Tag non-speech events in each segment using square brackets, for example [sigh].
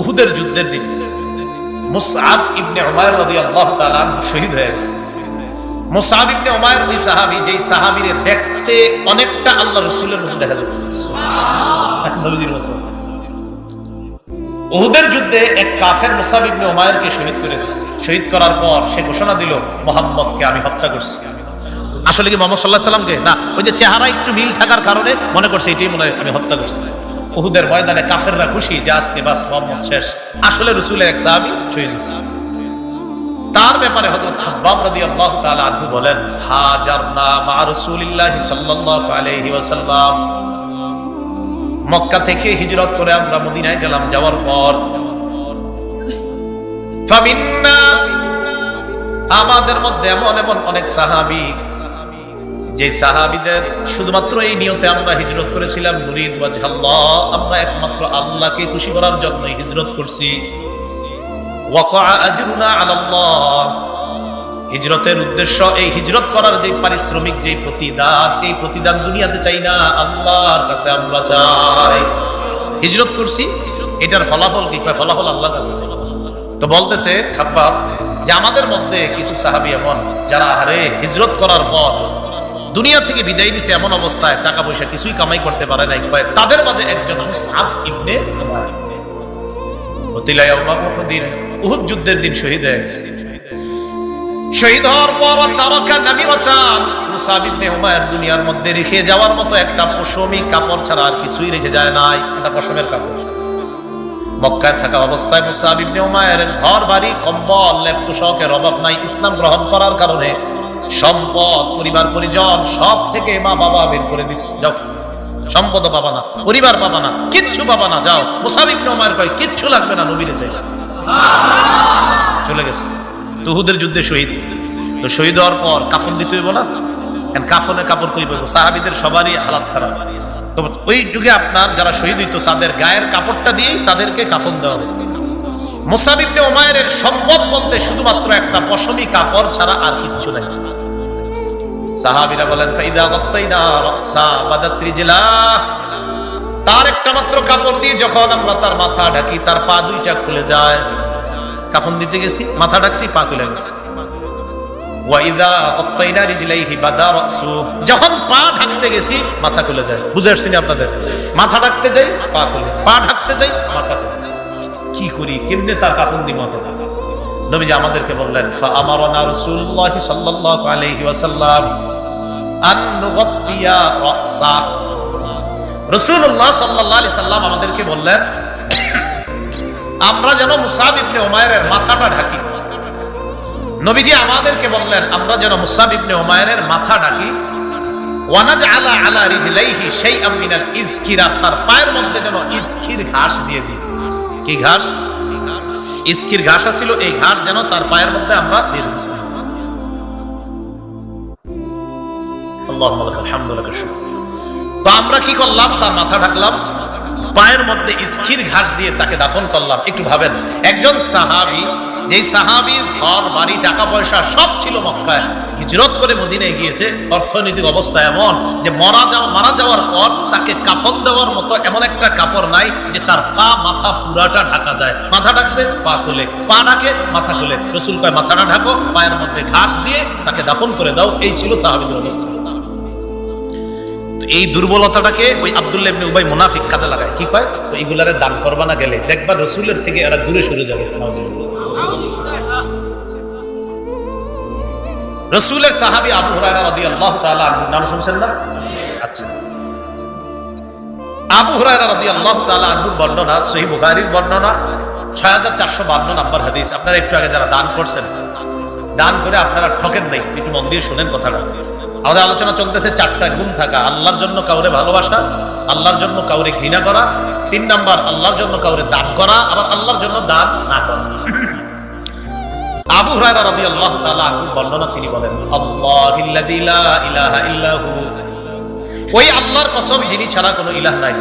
উহুদের যুদ্ধের দিন। মুসআব ইবনে উমায়ের রাদিয়াল্লাহু তাআলা শহীদ হয়ে গেছে। মুসআব ইবনে উমায়ের ওই সাহাবী, যেই সাহাবীরে দেখতে অনেকটা আল্লাহ রাসূলের মতো দেখা যাচ্ছে সুবহানাল্লাহ উহুদের যুদ্ধে এক কাফের ইবনে শহীদ করে শহীদ করার পর সে ঘোষণা দিল, মোহাম্মদকে আমি হত্যা করছি। আসলে কি মোহাম্মদ সাল্লাহ সাল্লামকে না, ওই যে চেহারা একটু মিল থাকার কারণে মনে করছে এটাই মনে হয় আমি হত্যা করছি। উহুদের ময়দানে কাফেররা খুশি যে আজকে বাস মোহাম্মদ শেষ। আসলে রসুলের এক সাহাবি শহীদ তার ব্যাপারে হযরত খাব্বাব রাদিয়াল্লাহু তাআলা আনহু বলেন, হাজারনা মা রাসূলিল্লাহি সাল্লাল্লাহু আলাইহি ওয়াসাল্লাম। মক্কা থেকে হিজরত করে আমরা মদিনায় গেলাম, যাওয়ার পর ফামিন্না। আমাদের মধ্যে এমন এমন অনেক সাহাবী যে সাহাবীদের শুধুমাত্র এই নিয়তে আমরা হিজরত করেছিলাম, মুরিদ ওয়াজহাল্লাহ, আমরা একমাত্র আল্লাহকে খুশি করার জন্য হিজরত করছি। হিজরতের উদ্দেশ্য এই হিজরত করার যে পারিশ্রমিক, যে প্রতিদান, এই প্রতিদান দুনিয়াতে চাই না, আল্লাহর কাছে আমরা চাই। হিজরত করছি, এটার ফলাফল কি? ফলাফল আল্লাহর কাছে তো বলতেছে খাব্বাব যে আমাদের মধ্যে কিছু সাহাবি এমন, যারা হারে হিজরত করার পর দুনিয়া থেকে বিদায় নিছে এমন অবস্থায় টাকা পয়সা কিছুই কামাই করতে পারে নাই। কয়, তাদের মাঝে একজন মুসআব ইবনে উহুদ যুদ্ধের দিন শহীদ হয়ে গেছে। শহীদ হওয়ার পর তারকা নামিরতান মুসাব ইবনে উমায়ের দুনিয়ার মধ্যে রেখে যাওয়ার মতো একটা পশমি কাপড় ছাড়া আর কিছুই রেখে যায় নাই। একটা পশমের কাপড়। মক্কায় থাকা অবস্থায় মুসাব ইবনে উমায়ের ঘর বাড়ি কম্বল লেপ্ত শখের অভাব নাই, ইসলাম গ্রহণ করার কারণে সম্পদ, পরিবার, পরিজন সব থেকে মা বাবা বের করে দিস। যাও। সম্পদ পাবা না, পরিবার পাবা না, কিচ্ছু পাবা না, যাও। মুসাব ইবনে উমায়ের কয়, কিচ্ছু লাগবে না নবীরে চাই। চলে গেছে। তুহুদের যুদ্ধে শহীদ। তো শহীদ হওয়ার পর কাফন দিতে হইব না? এখন কাফনে কাপড় কই পাবো সাহাবিদের সবারই হালাত খারাপ। তো ওই যুগে আপনার যারা শহীদ হইতো, তাদের গায়ের কাপড়টা দিয়েই তাদেরকে কাফন দেওয়া হতো মুসাবিবনে ওমায়ের সম্পদ বলতে শুধুমাত্র একটা পশমি কাপড় ছাড়া আর কিচ্ছু নাই। সাহাবিরা বলেন, ফাইদা গত্তাইনা রাসা বাদাত রিজলাহ তার একটা মাত্র কাপড় দিয়ে যখন আমরা তার মাথা ঢাকি, তার পা দুইটা খুলে যায়। কাফন দিতে গেছি, মাথা ডাকছি পা খুলে গেছে। যখন পা ঢাকতে গেছি, মাথা খুলে যায়। বুঝে আসছেন আপনাদের? মাথা ঢাকতে যাই, পা খুলে পা ঢাকতে যাই, মাথা খুলে কি করি? কেমনে তার কাফন দিব নবীজি আমাদেরকে বললেন ফা আমাদেরকে বললেন, আমরা যেন মুসাব ইবনে উমায়ের মাথাটা ঢাকি। নবীজি আমাদেরকে বললেন, আমরা যেন মুসাব ইবনে উমায়ের মাথা ঢাকি। ওয়ানাজ আলা আলা রিজলাইহি শাইআম মিনাল ইজকিরা। তার পায়ের মধ্যে যেন ইজকির ঘাস দিয়ে দিই। কি ঘাস? ইস্কির ঘাস আছিল, এই ঘাস যেন তার পায়ের মধ্যে আমরা বের হয়েছি। আল্লাহ লাকাল হামদু লাকাল শুকর। তো আমরা কি করলাম? তার মাথা ঢাকলাম। পায়ের মধ্যে ইস্কির ঘাস দিয়ে তাকে দাফন করলাম। একটু ভাবেন, একজন সাহাবি, যেই সাহাবির ঘর, বাড়ি, টাকা পয়সা সব ছিল মক্কায়, হিজরত করে মদিনায় গিয়েছে, অর্থনৈতিক অবস্থা এমন যে মারা যাওয়া, মারা যাওয়ার পর তাকে কাফন দেওয়ার মতো এমন একটা কাপড় নাই যে তার পা, মাথা পুরাটা ঢাকা যায়। মাথা ঢাকছে, পা খুলে। পা ঢাকে, মাথা খুলে। রসুল কয়, মাথাটা ঢাকো, পায়ের মধ্যে ঘাস দিয়ে তাকে দাফন করে দাও। এই ছিল সাহাবিদের অবস্থা। এই দুর্বলতাটাকে ওই আব্দুল্লাহ ইবনে উবাই মুনাফিক কাজে লাগায়। কি কয়? এইগুলারে দান করবা না গেলে। দেখবা রসুলের থেকে এরা দূরে সরে যাবে। রসুলের সাহাবী আবু হুরায়রা রাদিয়াল্লাহু তাআলা নাম শুনছেন না? আচ্ছা। আবু হুরায়রা রাদিয়াল্লাহু তাআলা আনহু বর্ণনা, সহিহ বুখারীর বর্ণনা 6452 নাম্বার হাদিস। আপনারা একটু আগে যারা দান করছেন, দান করে আপনারা ঠকেন নাই। একটু মন দিয়ে শুনেন কথাটা। আমাদের আলোচনা চলতেছে চারটা গুণ থাকা আল্লাহর জন্য কাউরে ভালোবাসা আল্লাহর জন্য কাউরে ঘৃণা করা তিন নাম্বার আল্লাহর জন্য কাউরে দান করা আবার আল্লাহর জন্য দান না করা। [laughs] আবু হুরায়রা রাদিয়াল্লাহু তাআলা আনহু বর্ণনা তিনি বলেন আল্লাহিল্লাযী লা ইলাহা ইল্লাহু। ওই আল্লাহর কসম যিনি ছাড়া কোনো ইলাহ নাই।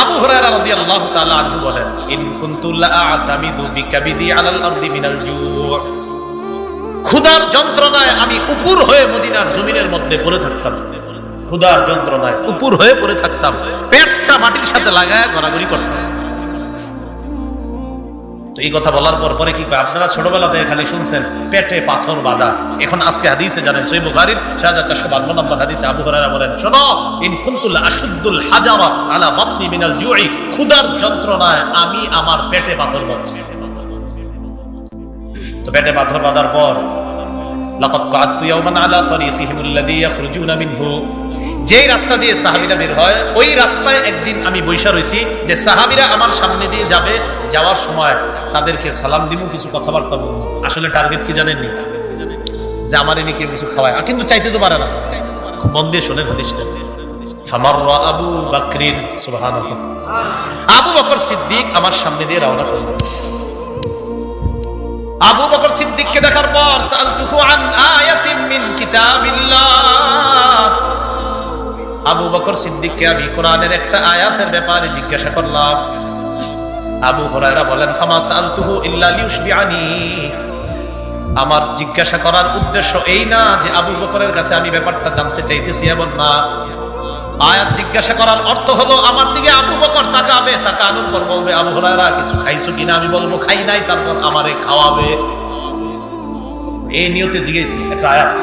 আবু হুরায়রা রাদিয়াল্লাহু তাআলা আনহু বলেন ইন কুনতু লা আতামিদু বিকাবিদি আলাল আরদি মিনাল জু' ক্ষুধার যন্ত্রণায় আমি উপুর হয়ে মদিনার জমিনের মধ্যে পড়ে থাকতাম। ক্ষুধার যন্ত্রণায় উপুর হয়ে পড়ে থাকতাম। পেটটা মাটির সাথে লাগায় গড়াগড়ি করতাম। তো এই কথা বলার পর পরে কি কয়, আপনারা ছোটবেলাতে খালি শুনছেন, পেটে পাথর বাঁধা। এখন আজকে হাদিসে জানেন সই চারশো বান্ন নম্বর হাদিসে আবু হরারা বলেন, শোনো, ইন কুন্তুল আশুদ্দুল হাজারা আলা বাতনি মিনাল জুই, ক্ষুধার যন্ত্রণায় আমি আমার পেটে পাথর বাঁধছি। তো পেটে পাথর বাঁধার পর, লাকাদ কাআতু ইয়াওমান আলা তরিকিহিম আল্লাযী ইয়াখরুজুনা মিনহু। যেই রাস্তা দিয়ে সাহাবীরা বের হয়, ওই রাস্তায় একদিন আমি বৈশা রইছি যে সাহাবীরা আমার সামনে দিয়ে যাবে, যাওয়ার সময় তাদেরকে সালাম দিব কিছু কথাবার্তা বলব। আসলে টার্গেট কি জানেননি? যে আমার এনে কেউ কিছু খাওয়ায়, আর কিন্তু চাইতে তো পারে না। খুব মন দিয়ে শোনেন হাদিসটা। ফামাররা আবু বাকরিন, সুবহানাল্লাহ। আবু বকর সিদ্দিক আমার সামনে দিয়ে রওনা করলেন। আবু বকর সিদ্দিককে দেখার পর, সালতুহু আন আয়াতিন মিন কিতাবিল্লাহ। আবু বকর সিদ্দিককে আমি কোরআনের একটা আয়াতের ব্যাপারে জিজ্ঞাসা করলাম। আবু হুরায়রা বলেন, ফামা সালতুহু ইল্লা লিউশবিআনি। আমার জিজ্ঞাসা করার উদ্দেশ্য এই না যে আবু বকরের কাছে আমি ব্যাপারটা জানতে চাইতেছি এমন না। আয়াত জিজ্ঞাসা করার অর্থ হলো, আমার দিকে আবু বকর তাকাবে, তাকানোর পর বলবে, আবু হুরায়রা, কিছু খাইছো কিনা? আমি বলব, খাই নাই। তারপর আমারে খাওয়াবে। এই নিয়তে জিজ্ঞেসি, একটা আয়াত।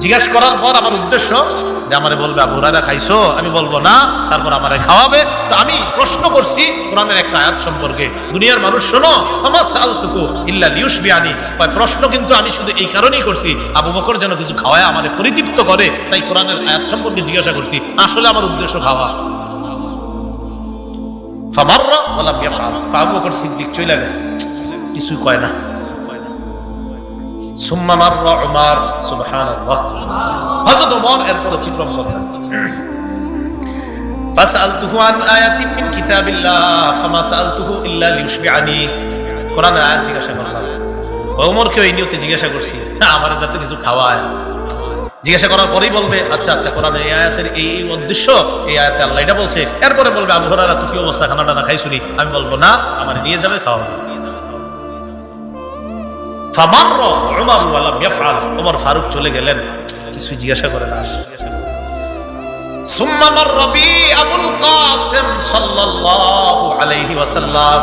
জিজ্ঞেস করার পর আমার উদ্দেশ্য যে আমারে বলবে, আবু হুরায়রা, খাইছো? আমি বলব, না। তারপর আমারে খাওয়াবে। তো আমি প্রশ্ন করছি কোরআনের একটা আয়াত সম্পর্কে। দুনিয়ার মানুষ শোনো, ফামা সালতুকু ইল্লা লিউশবিআনি। কয়, প্রশ্ন কিন্তু আমি শুধু এই কারণেই করছি, আবু বকর যেন কিছু খাওয়ায় আমাদের পরিতৃপ্ত করে, তাই কোরআনের আয়াত সম্পর্কে জিজ্ঞাসা করছি। আসলে আমার উদ্দেশ্য খাওয়া। ফামাররা ওয়ালাম ইয়াফআল। আবু বকর সিদ্দিক চলে গেছে। কিছুই কয় না। সুম্মা মাররা উমার, সুবহানাল্লাহ। হযরত ওমর এরপর অতিক্রম আচ্ছা আচ্ছা এই উদ্দেশ্য আল্লাহ এটা বলছে। এরপরে বলবে, আবু হুরায়রা তুই কি অবস্থা? খানাটা না খাইছুনি? আমি বলব, না, আমার নিয়ে যাবে ওয়ালাম ইয়াফআল। ওমর ফারুক চলে গেলেন। কিছু জিজ্ঞাসা করে না। সুম্মা মাররা বি আবুল কাসিম সাল্লাল্লাহু আলাইহি ওয়াসাল্লাম।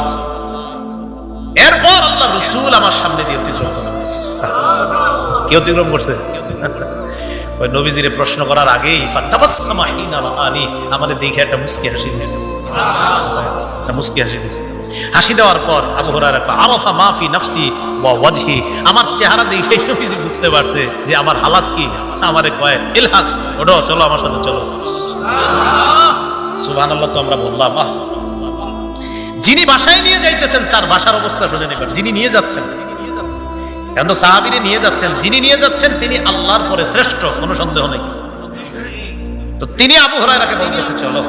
এরপর আল্লাহ রসুল আমার সামনে দিয়ে অতিক্রম করেছে? কে অতিক্রম করছে? ওই নবীজিরে প্রশ্ন করার আগেই ফাতাবাসসামা হিনা আমাদের দেখে একটা মুস্কি হাসি দিস মুস্কি হাসি দিস হাসি দেওয়ার পর আবু হুরায়রা আরাফা মা নাফসি ওয়া ওয়াজহি আমার চেহারা দেখেই নবীজি বুঝতে পারছে যে আমার হালাত কি। আমারে কয়, ইলহাক, ওঠো, চলো আমার সাথে, চলো। সুবহানাল্লাহ তো আমরা বললাম যিনি বাসায় নিয়ে যাইতেছেন, তার বাসার অবস্থা শুনে নেবেন। যিনি নিয়ে যাচ্ছেন। এখন তো সাহাবিরে নিয়ে যাচ্ছেন, যিনি নিয়ে যাচ্ছেন, তিনি আল্লাহর পরে শ্রেষ্ঠ, কোনো সন্দেহ নেই। তো তিনি আবু হরাইরাকে বলতেছে চলো।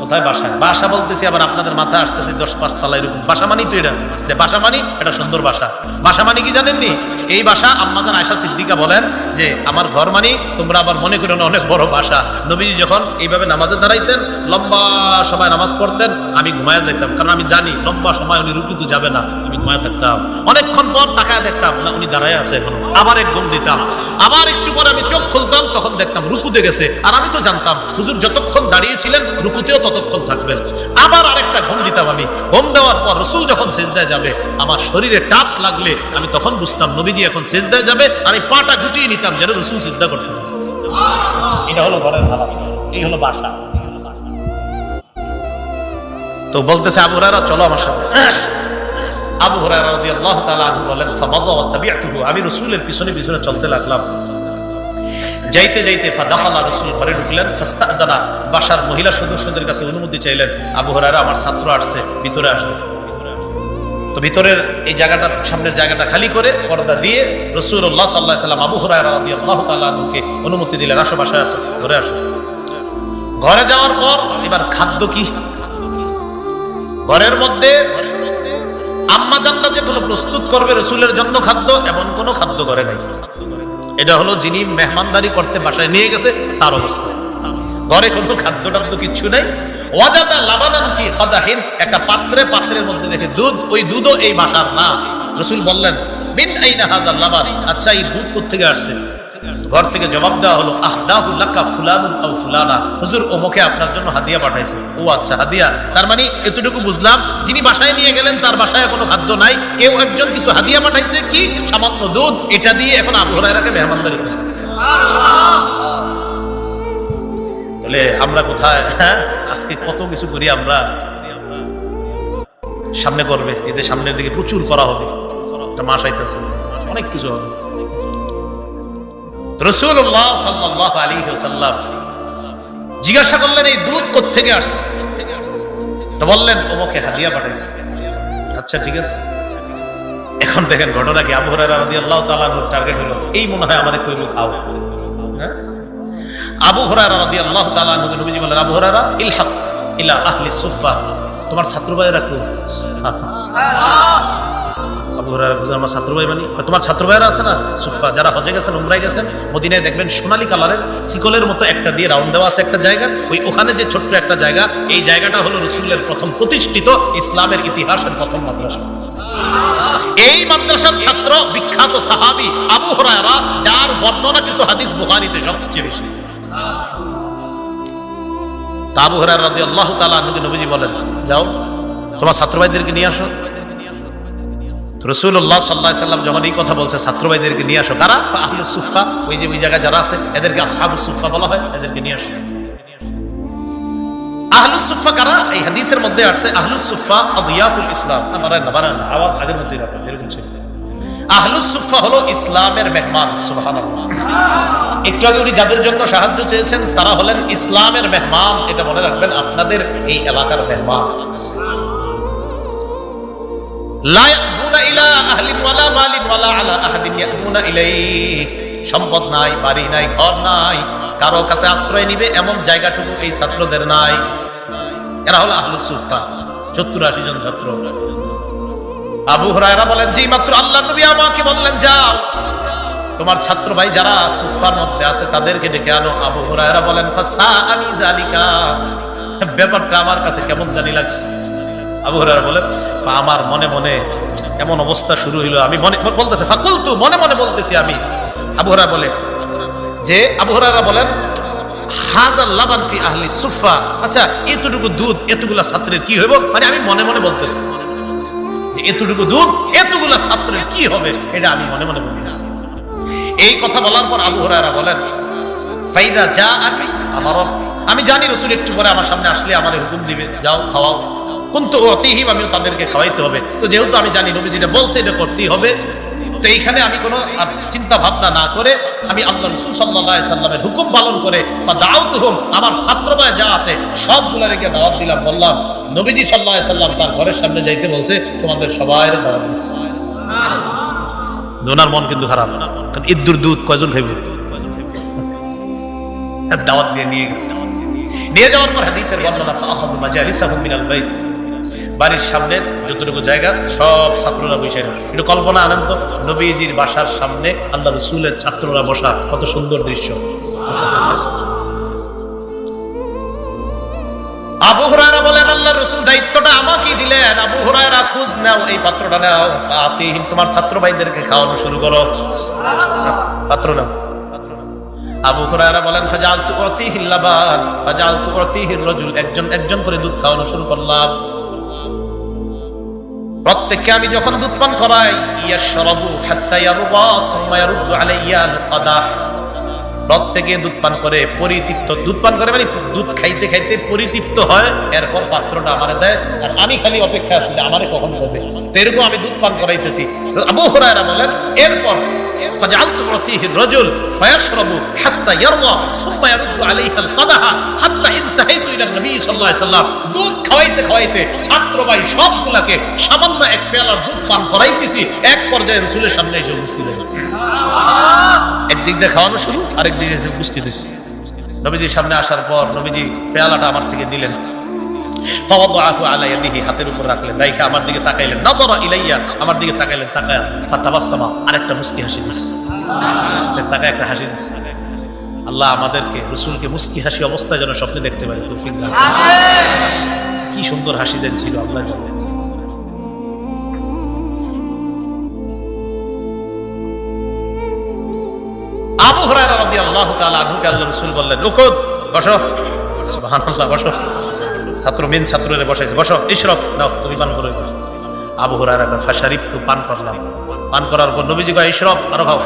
কোথায় বাসায় বাসা বলতেছি, আবার আপনাদের মাথায় আসতেছে দশ পাঁচ তালা এরকম। বাসা মানি তো এটা। যে বাসা মানি এটা সুন্দর বাসা। বাসা মানি কি জানেননি? এই বাসা আম্মাজান আয়সা সিদ্দিকা বলেন যে, আমার ঘর মানি তোমরা আবার মনে করো না অনেক বড় বাসা। নবীজি যখন এইভাবে নামাজে দাঁড়াইতেন লম্বা সময় নামাজ পড়তেন, আমি ঘুমায় যাইতাম। কারণ আমি জানি, লম্বা সময় উনি রুকুতে যাবে না, আমি ঘুমায় থাকতাম। অনেকক্ষণ পর তাকায় দেখতাম, না, উনি দাঁড়ায় আছে এখন। আবার এক ঘুম দিতাম। আবার একটু পরে আমি চোখ খুলতাম, তখন দেখতাম রুকুতে গেছে। আর আমি তো জানতাম, হুজুর যতক্ষণ দাঁড়িয়েছিলেন রুকুতেও ততক্ষণ থাকবেন আবার আরেকটা ঘুম দিতাম আমি। ঘুম দেওয়ার পর রসুল যখন সেজদায় যাবে আমার শরীরে টাচ লাগলে আমি তখন বুঝতাম নবীজি এখন সেজদায় যাবে আমি পাটা গুটিয়ে নিতাম যেন রসুল সেজদা করতেন এটা হলো ঘরের হালাত এই হলো বাসা। তো বলতেছে আবু হুরায়রা চলো আমার সাথে। আবু হুরায়রা রাদিয়াল্লাহু তাআলা বলেন ফামাযা ওয়া আমি রাসূলের পিছনে পিছনে চলতে লাগলাম। যাইতে যাইতে ফাদাখালা রসুল ঘরে ঢুকলেন। ফাস্তাজানা বাসার মহিলা সদস্যদের কাছে অনুমতি চাইলেন, আবু হুরায়রা আমার ছাত্র আসছে, ভিতরে আসবে। তো ভিতরের এই জায়গাটা, সামনের জায়গাটা খালি করে পর্দা দিয়ে রসুল্লাহ সাল্লাহ সাল্লাম আবু তাআলা আনহুকে অনুমতি দিলেন। আসো বাসায় আসো, ঘরে আসো। ঘরে যাওয়ার পর এবার খাদ্য কি? ঘরের মধ্যে আম্মা জান্না যে কোনো প্রস্তুত করবে রসুলের জন্য খাদ্য, এমন কোনো খাদ্য করে নাই। এটা হলো যিনি মেহমানদারি করতে বাসায় নিয়ে গেছে, তার অবস্থা। ঘরে কোনো খাদ্য টাদ্য কিচ্ছু নেই। ওয়াজাদা লাবানান ফি কাদাহিন, একটা পাত্রে পাত্রের মধ্যে দেখে দুধ, ওই দুধও এই বাসার না। রসুল বললেন বিন আইনা হাদা লাবান? আচ্ছা এই দুধ কোথেকে থেকে আসছে? ঘর থেকে জবাব দেওয়া হলো, আহদাহু লাকা ফুলানুন আও ফুলানা। হুজুর ওমকে আপনার জন্য হাদিয়া পাঠাইছে। ও আচ্ছা হাদিয়া। তার মানে এতটুকু বুঝলাম, যিনি বাসায় নিয়ে গেলেন, তার বাসায় কোনো খাদ্য নাই। কেউ একজন কিছু হাদিয়া পাঠাইছে কি? সামান্য দুধ, এটা দিয়ে এখন আবু হুরায়রাকে মেহমানদারি করে তাহলে আমরা কোথায়? হ্যাঁ? আজকে কত কিছু করি আমরা? সামনে করবে, এই যে সামনের দিকে প্রচুর করা হবে। একটা মাস আইতেছে, অনেক কিছু হবে। জিজ্ঞাসা করলেন, এই দুধ কোথেকে আসছে? তো বললেন, ওমকে হাদিয়া পাঠাইছে। আচ্ছা ঠিক আছে। এখন দেখেন ঘটনা কি? আবু হুরায়রা রাদিয়াল্লাহু তাআলার টার্গেট হলো, এই মনে হয় আমাদের কইলো খাও। হ্যাঁ? আবু হুরায়রা রাদিয়াল্লাহু তাআলা নবী নবীজি বলেন আবু হুরায়রা ইলহাক ইলা আহলি সুফা তোমার ছাত্র ভাইরা কই আবু আমার ছাত্র ভাই মানে? তোমার ছাত্র ভাইরা আছে না? সুফা যারা হজে গেছেন, উমরায় গেছেন, মদিনায় দেখবেন সোনালী কালারের সিকলের মতো একটা দিয়ে রাউন্ড দেওয়া আছে একটা জায়গা। ওই ওখানে যে ছোট্ট একটা জায়গা, এই জায়গাটা হলো রসুলের প্রথম প্রতিষ্ঠিত ইসলামের ইতিহাসের প্রথম মাদ্রাসা। এই মাদ্রাসার ছাত্র বিখ্যাত সাহাবি আবু হুরায়রা, যার বর্ণনাকৃত হাদিস বুখারীতে সবচেয়ে বেশি। আবু হুরায়রা রাদিয়াল্লাহু তাআলা নবী নবীজি বলেন যাও তোমার ছাত্র ভাইদেরকে নিয়ে আসো। রসুল্লাহ সাল্লাহ সাল্লাম যখন এই কথা বলছে ছাত্র ভাইদেরকে নিয়ে আসো। কারা? আহলে সুফা ওই যে ওই জায়গায় যারা আছে এদেরকে আসহাবু সুফা বলা হয় এদেরকে নিয়ে আসো। আহলুস সুফা কারা? এই হাদিসের মধ্যে আসছে আহলুস সুফা আদিয়াফুল ইসলাম। আমার বানান না বানান না, আওয়াজ আগের রাখবেন যেরকম ছিল। আহলুস সুফা হলো ইসলামের মেহমান, সুবহানাল্লাহ। একটু আগে উনি যাদের জন্য সাহায্য চেয়েছেন, তারা হলেন ইসলামের মেহমান। এটা মনে রাখবেন, আপনাদের এই এলাকার মেহমান। সম্পদ নাই, বাড়ি নাই, ঘর নাই, কারও কাছে আশ্রয় নিবে এমন জায়গাটুকু এই ছাত্রদের নাই। এরা হলো আহলুস সুফা সত্তর আশি জন ছাত্র। আবু হুরায়রা বলেন যেই মাত্র আল্লাহ নবী আমাকে বললেন, যাও। তোমার ছাত্র ভাই যারা সুফার মধ্যে আছে, তাদেরকে ডেকে আনো। আবু হুরায়রা বলেন আমি জালিকা ব্যাপারটা আমার কাছে কেমন জানি লাগছে। আবু হুরায়রা বলেন আমার মনে মনে এমন অবস্থা শুরু হইল। আমি মনে বলতেছে, ফাকুলতু, মনে মনে বলতেছি আমি। আবু হুরায়রা বলে, যে আবু হুরায়রা বলেন হাজার লাবান ফি আহলি সুফা। আচ্ছা এতটুকু দুধ, এতগুলা ছাত্রের কি হইব? মানে আমি মনে মনে বলতেছি। যে এতটুকু দুধ, এতগুলো ছাত্রের কি হবে? এটা আমি মনে মনে বলি এই কথা বলার পর আবু হরারা বলেন, ফাইদা যা আমি আমার। আমি জানি রসুল একটু পরে আমার সামনে আসলে আমার হুকুম দিবে, যাও, খাওয়াও। কিন্তু অতিহিম আমিও তাদেরকে খাওয়াইতে হবে। তো যেহেতু আমি জানি নবী যেটা বলছে, এটা করতেই হবে। তো এইখানে আমি কোনো চিন্তা ভাবনা না করে আমি আল্লাহ রসুল সাল্লাহ সাল্লামের হুকুম পালন করে দাওয়াত হুম আমার ছাত্র ভাই যা আছে সবগুলা রেখে দাওয়াত দিলাম, বললাম, নবীজি সাল্লাহ সাল্লাম তার ঘরের সামনে যাইতে বলছে, তোমাদের সবাই দাওয়াত দিচ্ছে মন কিন্তু খারাপ, কারণ ইদ্দুর দুধ কয়জন খাইব? দাওয়াত দিয়ে নিয়ে গেছে। নিয়ে যাওয়ার পর হাদিসের বর্ণনা ফাখাযু মাজালিসাহুম মিনাল বাইত। বাড়ির সামনে যতটুকু জায়গা, সব ছাত্ররা বসে একটু কল্পনা আনন্দ নবীজির বাসার সামনে আল্লাহ রসুলের ছাত্ররা বসা কত সুন্দর দৃশ্য। আবু হুরায়রা বলেন, আল্লাহ রসুল দায়িত্বটা আমাকেই দিলেন। আবু হুরায়রা, খোঁজ নাও, এই পাত্রটা নাও। ফাতিহিম তোমার ছাত্র ভাইদেরকে খাওয়ানো শুরু করো। পাত্র নাও। আবু হুরায়রা বলেন ফাজাল তু অতিহিল লাবান ফাজাল তু অতিহির রজুল, একজন একজন করে দুধ খাওয়ানো শুরু করলাম। প্রত্যেককে আমি যখন দুধ পান করাই ইয়া সরবু কাদাহ প্রত্যেকে দুধ পান করে পরিতৃপ্ত। দুধ পান করে মানে দুধ খাইতে খাইতে পরিতৃপ্ত হয়, এরপর পাত্রটা আমার দেয়। আর আমি খালি অপেক্ষা আছি যে আমারে কখন করবে তো এরকম আমি দুধ পান করাইতেছি। আবু হরায়রা বলেন, এরপর ফাজালতু প্রতিহি রজুল, ফায়াশরাবু এক পর্যায়ে সামনে সামনে আসার পর পেয়ালাটা আমার থেকে নিলেন। হাতের উপর রাখলেন রাইখা আমার দিকে তাকাইলেন। নজর ইলাইয়া আমার দিকে তাকাইলেন তাকায় আরেকটা মুস্কি হাসি দিস তাকায় একটা হাসি দিস আল্লাহ আমাদেরকে রসুলকে মুস্কি হাসি অবস্থায় যেন স্বপ্নে দেখতে পারি তৌফিক দান কি সুন্দর হাসি যেন ছিল আল্লাহ জানে। আবু হুরায়রা রাদিয়াল্লাহু তাআলা আনহুকে আল্লাহ রাসূল বললেন উকুদ বসো। সুবহানাল্লাহ বসো। ছাত্র মেন ছাত্ররে বসাইছে বসো ইশরব নাও তুমি পান করো আবু হুরায়রা ফাশারিব তু পান করলাম। পান করার পর নবীজি কয় ইশরব আরও খাও।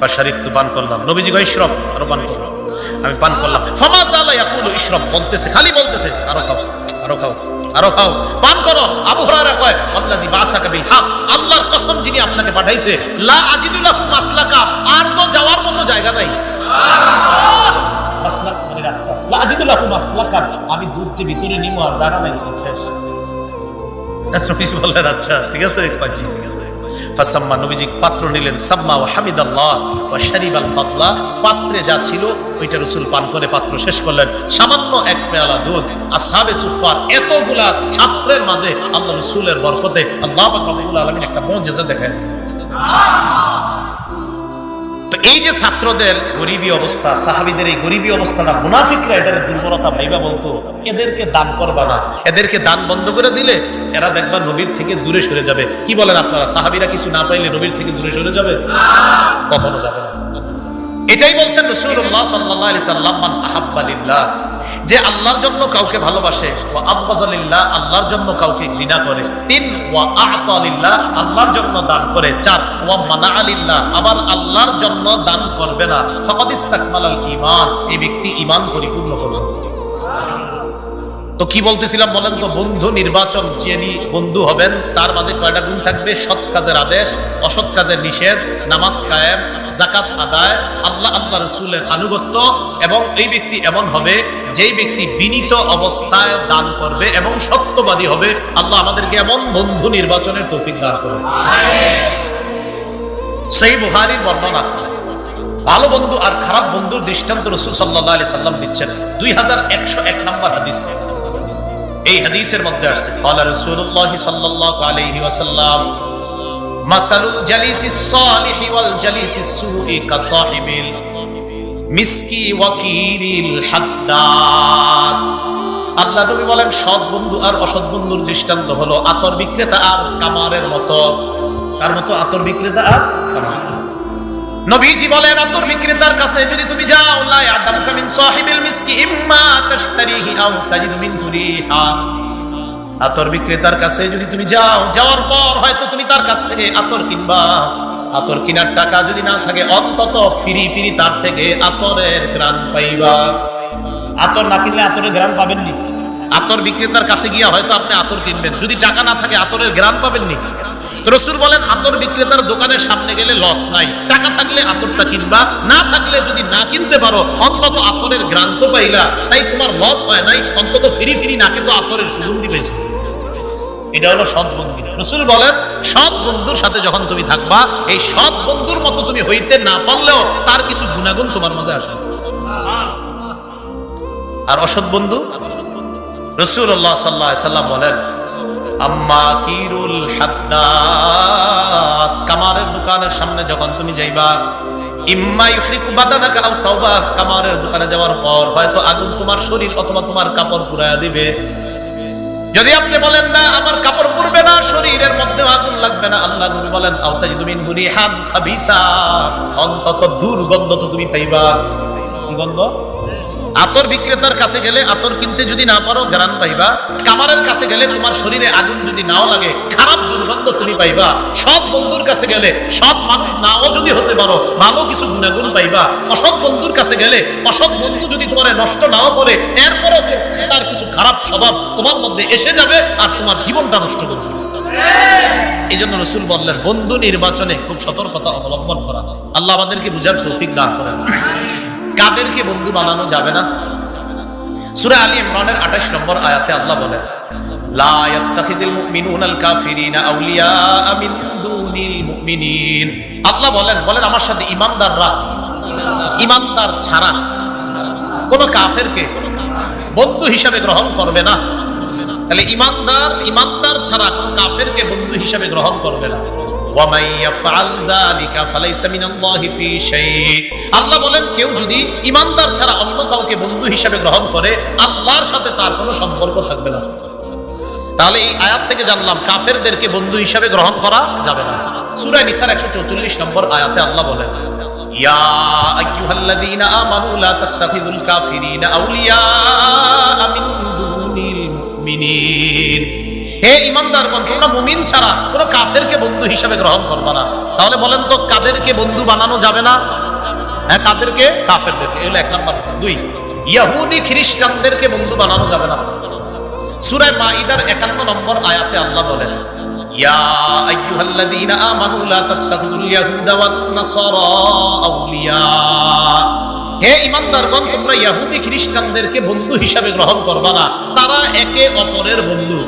ফাশারিব তু পান করলাম। নবীজি কয়, ইশরব, আরও পান আমি পান করলাম। ফামা জালা ইয়াকুলু ইশরব, বলতেছে, খালি বলতেছে, আরও খাও আরও খাও আরও খাও, পান করো। আবু হুরায়রা কয় আল্লাজি বাসাকা বিল আল্লাহর কসম যিনি আপনাকে পাঠাইছে, লা আজিদু লাহু মাসলাকা, আর তো যাওয়ার মতো জায়গা নাই। মাসলাক মানে রাস্তা। লা আজিদু লাহু মাসলাকা, আমি দূরতে ভিতরে নিমু আর জায়গা নাই, শেষ। [laughs] বললেন আচ্ছা ঠিক আছে, পাজি, ঠিক আছে। ফাসাম্মা নবীজি পাত্র নিলেন, সাম্মা ও হামিদ আল্লাহ ও শারিব আল ফাতলা পাত্রে যা ছিল, ওইটা রসুল পান করে পাত্র শেষ করলেন। সামান্য এক পেয়ালা দুধ, আসহাবে সুফার এতগুলা ছাত্রের মাঝে আল্লাহ রসুলের বরকতে আল্লাহ পাক রব্বুল একটা মুজিজা দেখেন এই যে ছাত্রদের গরিবী অবস্থা, সাহাবিদের এই গরিবী অবস্থা না মুনাফিকরা এদের দুর্বলতা ভাইবা বলতো, এদেরকে দান করবা না। এদেরকে দান বন্ধ করে দিলে এরা দেখবা নবীর থেকে দূরে সরে যাবে। কি বলেন আপনারা? সাহাবিরা কিছু না পাইলে নবীর থেকে দূরে সরে যাবে? কখনো যাবে না। এটাই বলছেন রসুল্লাহ সাল্লাহ আলি সাল্লাম, মান আহাব্বালিল্লাহ যে আল্লাহর জন্য কাউকে ভালোবাসে। ও আব্বাজালিল্লাহ আল্লাহর জন্য কাউকে ঘৃণা করে। তিন ওয়া আতালিল্লাহ আল্লাহর জন্য দান করে। চার ওয়া মানা আলিল্লাহ আবার আল্লাহর জন্য দান করবে না। ফকত ইস্তাকমালাল ইমান এই ব্যক্তি ইমান পরিপূর্ণ করবে তো কি বলতেছিলাম বলেন তো, বন্ধু নির্বাচন যিনি বন্ধু হবেন, তার মাঝে কয়টা গুণ থাকবে? সৎ কাজের আদেশ, অসৎ কাজের নিষেধ, নামাজ কায়েম জাকাত আদায়, আল্লাহ আল্লাহ রসুলের আনুগত্য, এবং এই ব্যক্তি এমন হবে, যেই ব্যক্তি বিনীত অবস্থায় দান করবে এবং সত্যবাদী হবে। আল্লাহ আমাদেরকে এমন বন্ধু নির্বাচনের তৌফিক দান করবে সেই বুহারির বর্ণনা। ভালো বন্ধু আর খারাপ বন্ধুর দৃষ্টান্ত রসুল সাল্লাহ আলি সাল্লাম দিচ্ছেন। দুই হাজার একশো এক নম্বর হাদিস। এই হাদিসের মধ্যে আসছে, কলা রসুল্লাহ সাল্লাল্লাহু আলাইহি ওয়াসাল্লাম, মাসালুল জালিসি সালিহি ওয়াল জালিসি সুই কাসাহিবিল মিসকি ওয়াকিরিল হাদ্দাদ। আল্লাহ নবী বলেন, সৎ বন্ধু আর অসৎ বন্ধুর দৃষ্টান্ত হলো আতর বিক্রেতা আর কামারের মতো। তার মতো? আতর বিক্রেতা আর কামার। নবীজি বলেন আতর বিক্রেতার কাছে যদি তুমি যাও লা ইয়াদামকা মিন সাহিবিল মিসকি ইম্মা তাশতারিহি আও তাজিদু মিন রিহা। আতর বিক্রেতার কাছে যদি তুমি যাও যাওয়ার পর হয়তো তুমি তার কাছ থেকে আতর কিনবা। আতর কেনার টাকা যদি না থাকে অন্তত ফিরি ফিরি তার থেকে আতরের গ্রান পাইবা। আতর না কিনলে আতরের গ্রান পাবেননি। আতর বিক্রেতার কাছে গিয়া হয়তো আপনি আতর কিনবেন। যদি টাকা না থাকে আতরের গ্রান পাবেননি। রসুল বলেন, আতর বিক্রেতার দোকানের সামনে গেলে লস নাই। টাকা থাকলে আতরটা কিনবা, না থাকলে যদি না কিনতে পারো, অন্তত আতরের গ্রান তো পাইলা, তাই তোমার লস হয় নাই, অন্তত ফিরি ফিরি নাকে তো আতরের সুগন্ধি পেয়েছ। এটা হলো সৎ বন্ধু। রসুল বলেন, সৎ বন্ধুর সাথে যখন তুমি থাকবা, এই সৎ বন্ধুর মতো তুমি হইতে না পারলেও তার কিছু গুণাগুণ তোমার মাঝে আসে। আর অসৎ বন্ধু? রসুল্লাহ সাল্লাহ সাল্লাম বলেন আম্মা কিরুল হাদ্দাদ কামারের দোকানের সামনে যখন তুমি যাইবা, ইম্মা ইউহরিকু বাদানাকা আও সাওবা, কামারের দোকানে যাওয়ার পর হয়তো আগুন তোমার শরীর অথবা তোমার কাপড় পুরায়া দিবে। যদি আপনি বলেন, না, আমার কাপড় পুরবে না, শরীরের মধ্যে আগুন লাগবে না, আল্লাহ নবী বলেন আওতাজি তুমি মুরিহান খাবিসা। অন্তত দুর্গন্ধ তো তুমি পাইবা। গন্ধ? আতর বিক্রেতার কাছে গেলে আতর কিনতে যদি না পারো গ্রান পাইবা। কামারের কাছে গেলে তোমার শরীরে আগুন যদি নাও লাগে, খারাপ দুর্গন্ধ তুমি পাইবা। সৎ বন্ধুর কাছে গেলে সৎ মানুষ নাও যদি হতে পারো, ভালো কিছু গুণাগুণ পাইবা। অসৎ বন্ধুর কাছে গেলে অসৎ বন্ধু যদি তোমার নষ্ট নাও করে, এরপরও তার কিছু খারাপ স্বভাব তোমার মধ্যে এসে যাবে আর তোমার জীবনটা নষ্ট করতে এই জন্য রসুল বললেন, বন্ধু নির্বাচনে খুব সতর্কতা অবলম্বন করা। আল্লাহ আমাদেরকে বুঝার তৌফিক দান করেন। কাদেরকে বন্ধু বানানো যাবে না। সূরা আলী ইমরানের 28 নম্বর আয়াতে আল্লাহ বলেন, লা ইয়াত্তাখিযুল মুমিনুনাল কাফিরিনা আউলিয়া দুনিল মুমিনিন। আল্লাহ বলেন বলেন আমার সাথে ঈমানদাররা ঈমানদার ছাড়া কোন কাফেরকে বন্ধু হিসাবে গ্রহণ করবে না। তাহলে ইমানদার ঈমানদার ছাড়া কোন কাফেরকে বন্ধু হিসাবে গ্রহণ করবে না। আল্লাহ বলেন, কেউ যদি ইমানদার ছাড়া অন্য কাউকে বন্ধু হিসাবে গ্রহণ করে, আল্লাহর সাথে তার কোনো সম্পর্ক থাকবে না। তাহলে এই আয়াত থেকে জানলাম, কাফেরদেরকে বন্ধু হিসাবে গ্রহণ করা যাবে না। সূরা নিসার 144 নম্বর আয়াতে আল্লাহ বলেন, ইয়া আইয়ুহাল্লাযীনা আমানু লা তাত্তাখিযুল কাফিরিনা আউলিয়া ইমানদারগণ তোমরা মুমিন ছাড়া কোনো কাফেরকে বন্ধু হিসাবে গ্রহণ করবে না। তাহলে বলেন তো, কাদেরকে বন্ধু বানানো যাবে না? হ্যাঁ কাদেরকে? কাফেরদেরকে। এগুলো এক নম্বর দুই, ইয়াহুদি খ্রিস্টানদেরকে বন্ধু বানানো যাবে না। সূরায় মাইদার 51 নম্বর আয়াতে আল্লাহ বলেন, ইয়া আইয়ুহাল্লাযীনা আমানু লা ইয়াহুদা ওয়ান নাসারা হে ইমানদারগণ তোমরা খ্রিস্টানদেরকে বন্ধু হিসাবে গ্রহণ করবা না। তারা একে অপরের বন্ধু।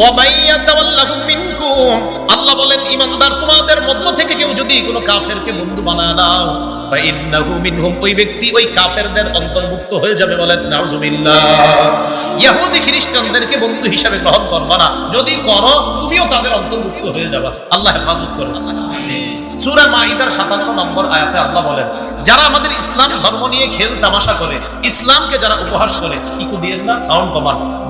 ওয়ামাইয়াতাওয়াল্লাহুম মিনকুম। আল্লাহ বলেন, ইমানদার, তোমাদের মধ্য থেকে কেউ যদি কোনো কাফেরকে বন্ধু বানায় দাও, ফাইন্নাহু মিনহুম, ওই ব্যক্তি ওই কাফেরদের অন্তর্ভুক্ত যাবে বলেন, নাউজুবিল্লাহ। খ্রিস্টানদেরকে বন্ধু হিসাবে গ্রহণ করবা না। যদি করো, তুমিও তাদের অন্তর্ভুক্ত যাবা। আল্লাহ হেফাজত করবে সূরা মাইদার 57 নম্বর আয়াতে আল্লাহ বলেন, যারা আমাদের ইসলাম ধর্ম নিয়ে খেল তামাশা করে, ইসলামকে যারা উপহাস করে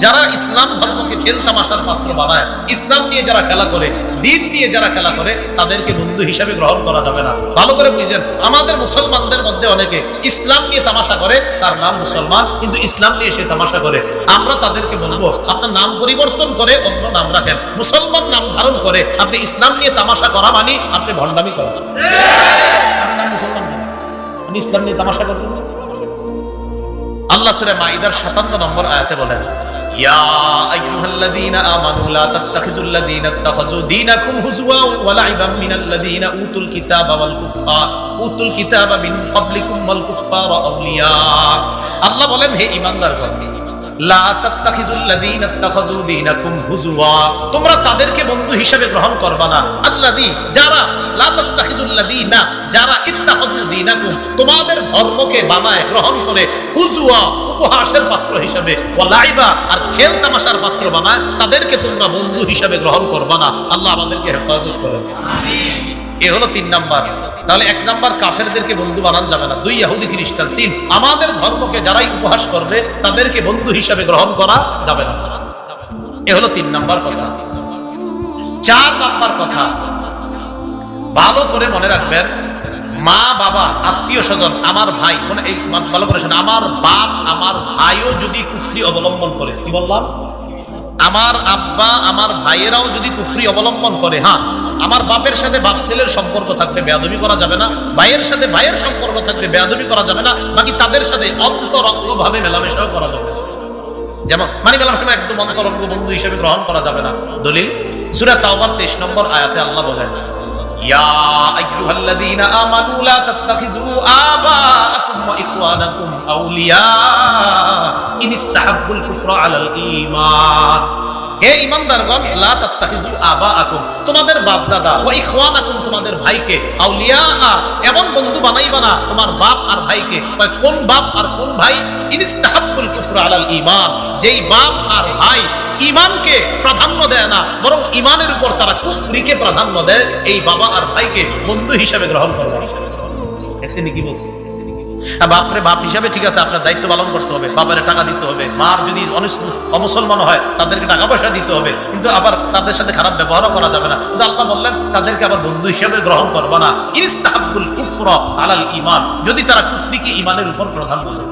যারা ইসলাম ধর্মকে খেল তামাশার পাত্র বানায়, ইসলাম নিয়ে যারা খেলা করে দিন নিয়ে যারা খেলা করে, তাদেরকে বন্ধু হিসাবে গ্রহণ করা যাবে না। ভালো করে বুঝছেন আমাদের মুসলমানদের মধ্যে অনেকে ইসলাম নিয়ে তামাশা করে, তার নাম মুসলমান, কিন্তু ইসলাম নিয়ে সে তামাশা করে। আমরা তাদেরকে বলব, আপনার নাম পরিবর্তন করে অন্য নাম রাখেন। মুসলমান নাম ধারণ করে, আপনি ইসলাম নিয়ে তামাশা করা মানি আপনি ভণ্ডামি করেন মুসলমান আপনি ইসলাম নিয়ে তামাশা করবেন? আল্লাহ সূরা মাইদার 57 নম্বর আয়াতে বলেন ইয়া আইয়ুহাল্লাযীনা আমানু লা উতুল কিতাবা ওয়াল কুফফার। উতুল কিতাবা মিন ক্বাবলিকুম ওয়াল কুফফার আউলিয়া। আল্লাহ বলেন, হে ঈমানদারগণ তোমরা তাদেরকে বন্ধু হিসেবে গ্রহণ করবা না। আল্লাযী, যারা যারা তোমাদের ধর্মকে বানায়, গ্রহণ করে হুজুয়া উপহাসের পাত্র হিসেবে ওয়ালাইবা আর খেল তামাশার পাত্র বানায়, তাদেরকে তোমরা বন্ধু হিসেবে গ্রহণ করবা না। আল্লাহ আমাদেরকে হেফাজত করেন। এ হলো তিন নাম্বার। তাহলে এক নাম্বার, কাফেরদেরকে বন্ধু বানান যাবে না। দুই, ইহুদি খ্রিস্টান। তিন, আমাদের ধর্মকে যারাই উপহাস করবে, তাদেরকে বন্ধু হিসাবে গ্রহণ করা যাবে না। এ হলো তিন নাম্বার কথা। চার নাম্বার কথা। ভালো করে মনে রাখবেন মা বাবা আত্মীয় স্বজন আমার ভাই মানে এই ভালো করে শোনো, আমার বাপ আমার ভাইও যদি কুফরি অবলম্বন করে কি বললাম আমার আব্বা আমার ভাইয়েরাও যদি কুফরি অবলম্বন করে হ্যাঁ আমার বাপের সাথে বাপ ছেলের সম্পর্ক থাকবে বেয়াদবি করা যাবে না ভাইয়ের সাথে ভাইয়ের সম্পর্ক থাকবে বেয়াদবি করা যাবে না বাকি তাদের সাথে অন্তরঙ্গ ভাবে মেলামেশাও করা যাবে। যেমন মানে মেলামেশা একদম অন্তরঙ্গ বন্ধু হিসেবে গ্রহণ করা যাবে না দলিল সূরা তাওবার 23 নম্বর আয়াতে আল্লাহ বলেন ইয়া আইয়ুহাল্লাযীনা আমানু লা তাত্তাখিযু আবাআকুম ওয়া ইখওয়ানাকুম আউলিয়া ইন ইস্তাহাব্বুল কুফরা আলাল ঈমান হে ইমানদারগণ, লা তাত্তাখিযু আবাআকুম, তোমাদের বাপ দাদা ওয়া ইখওয়ানাকুম, তোমাদের ভাইকে আউলিয়া এমন বন্ধু বানাইবা না, তোমার বাপ আর ভাইকে। কোন বাপ আর কোন ভাই? ইন ইস্তাহাব্বুল কুফরা আলাল ঈমান, যেই বাপ আর ভাই ইমানকে প্রাধান্য দেয় না, বরং ইমানের উপর তারা কুফরিকে প্রাধান্য দেয়, এই বাবা আর ভাইকে বন্ধু হিসাবে গ্রহণ করে। এসে নাকি বলছে? বাপরে বাপ হিসাবে ঠিক আছে, আপনার দায়িত্ব পালন করতে হবে বাবারে টাকা দিতে হবে, মার যদি অমুসলমান হয়, তাদেরকে টাকা পয়সা দিতে হবে, কিন্তু আবার তাদের সাথে খারাপ ব্যবহারও করা যাবে না। কিন্তু আল্লাহ বললেন, তাদেরকে আবার বন্ধু হিসাবে গ্রহণ করবা না। ইস্তাহাবুল কুফর আলাল ইমান যদি তারা কুফরিকে ইমানের উপর প্রধান বলে।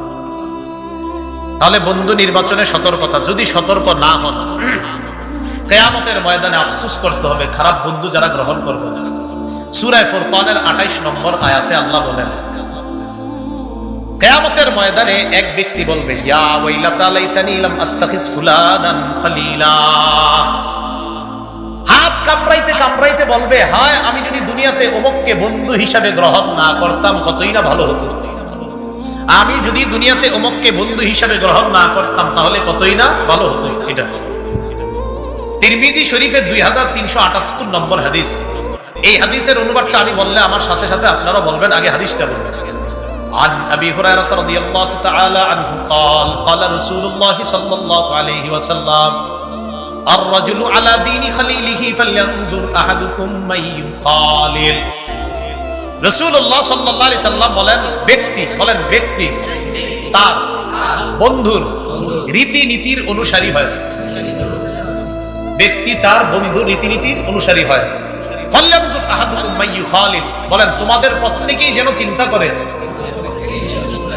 তাহলে বন্ধু নির্বাচনে সতর্কতা, যদি সতর্ক না হন, কেয়ামতের ময়দানে আফসুস করতে হবে, খারাপ বন্ধু যারা গ্রহণ করবে। সুরায় ফুরকানের 28 নম্বর আয়াতে আল্লাহ বলেন কেয়ামতের ময়দানে এক ব্যক্তি বলবে, ইয়া ওয়াইলাতা লাইতানি লাম আত্তাখিজ ফুলানান খলিলা। হাত কামড়াইতে কামড়াইতে বলবে, হায়, আমি যদি দুনিয়াতে অমুককে বন্ধু হিসাবে গ্রহণ না করতাম, কতই না ভালো হতো। আমি যদি দুনিয়াতে বন্ধু হিসাবে গ্রহণ না করতাম, তাহলে কতই না ভালো হতো। এটা তিরমিজি শরীফের দুই হাজার তিনশো আটাত্তর নম্বর হাদিস। এই হাদিসের অনুবাদটা আমি বললে আমার সাথে সাথে আপনারা বলবেন, আগে হাদিসটা বলবেন। عن ابي هريره رضي الله تعالى عنه قال قال رسول الله صلى الله عليه وسلم الرجل على دين خليله فلينظر احدكم من يخالل রসুল্লাহ সাল্লাহ আলি সাল্লাম বলেন ব্যক্তি বলেন ব্যক্তি তার বন্ধুর রীতিনীতির অনুসারী হয় ব্যক্তি তার বন্ধু রীতিনীতির অনুসারী হয় ফাল্যানজুর আহাদুকুম মাইয়ু খালিল বলেন তোমাদের প্রত্যেকেই যেন চিন্তা করে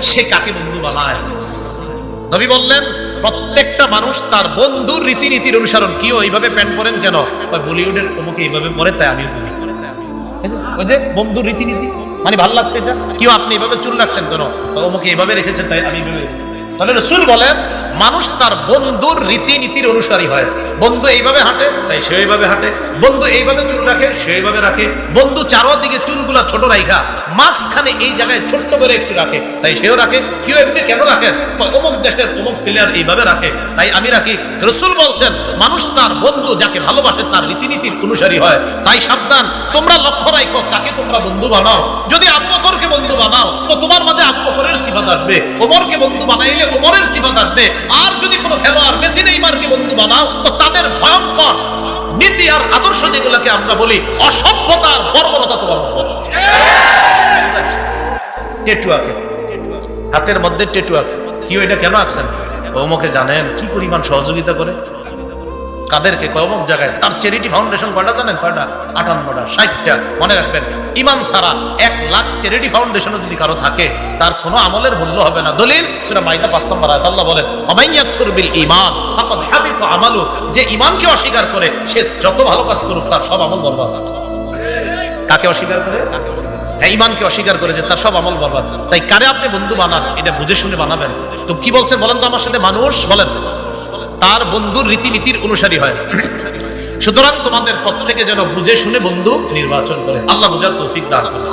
সে কাকে বন্ধু বানায়? নবী বললেন, প্রত্যেকটা মানুষ তার বন্ধুর রীতিনীতির অনুসরণ। কি এইভাবে প্যান্ট পরেন কেন? বলিউডের অমুকে এইভাবে পরে, তাই আমিও বলি ওই যে বন্ধুর রীতিনীতি মানে ভালো লাগছে এটা? কেউ আপনি এভাবে চুল রাখছেন কেন? অমুকে এভাবে রেখেছেন, তাই আমি রেখেছি। তাহলে রসুল বলেন মানুষ তার বন্ধুর রীতিনীতির অনুসারী হয়। বন্ধু এইভাবে হাঁটে, তাই সে এইভাবে হাঁটে। বন্ধু এইভাবে চুল রাখে, সে এইভাবে রাখে। বন্ধু চারোদিকে চুলগুলা ছোট রাখা মাঝখানে এই জায়গায় ছোট্ট করে একটু রাখে, তাই সেও রাখে। কেউ এমনি কেন রাখেন অমুক দেশের অমুক প্লেয়ার এইভাবে রাখে, তাই আমি রাখি। রসুল বলছেন, মানুষ তার বন্ধু যাকে ভালোবাসে তার রীতিনীতির অনুসারী হয়। তাই সাবধান, তোমরা লক্ষ্য রাখো কাকে তোমরা বন্ধু বানাও। যদি আবু বন্ধু বানাও, তো তোমার মাঝে আবু সিফাত আসবে, ওমরকে বন্ধু বানাইলে ওমরের সিফাত আসবে। আর যদি কোনো খেলোয়াড় মেসি, নেইমারকে বন্ধু বানাও, তো তাদের ভয়ঙ্কর নীতি আর আদর্শ যেগুলোকে আমরা বলি, অসভ্যতার বর্বরতা তোমার। টেটু হাতের মধ্যে টেটু আঁকে কেউ এটা কেন আঁকছেন ওমকে জানেন? কি পরিমাণ সহযোগিতা করে? কাদেরকে কয়মক জায়গায় তার চ্যারিটি ফাউন্ডেশন কয়টা জানেন? কয়টা? আটান্নটা, ষাটটা। মনে রাখবেন ইমান ছাড়া এক লাখ চ্যারিটি ফাউন্ডেশনও যদি কারও থাকে, তার কোনো আমলের মূল্য হবে না। দলিল সেটা মাইটা পাঁচ নম্বর আয়াত আল্লাহ বলেন অমাইয়াকফুর বিল ঈমান, ফাকাদ আমালু। যে ঈমানকে অস্বীকার করে, সে যত ভালো কাজ করুক, তার সব আমল বরবাদ আছে। কাকে অস্বীকার করে? কাকে হ্যাঁ ইমানকে অস্বীকার করে যে তার সব আমল বরবাদ। তাই কারে আপনি বন্ধু বানান? এটা বুঝে শুনে বানাবেন। তো কি বলছেন বলেন তো আমার সাথে? মানুষ, বলেন। তার বন্ধুর রীতিনীতির অনুসারী হয়। সুতরাং তোমাদের পত্র থেকে যেন বুঝে শুনে বন্ধু নির্বাচন করে। আল্লাহ বুঝার তৌফিক দান করে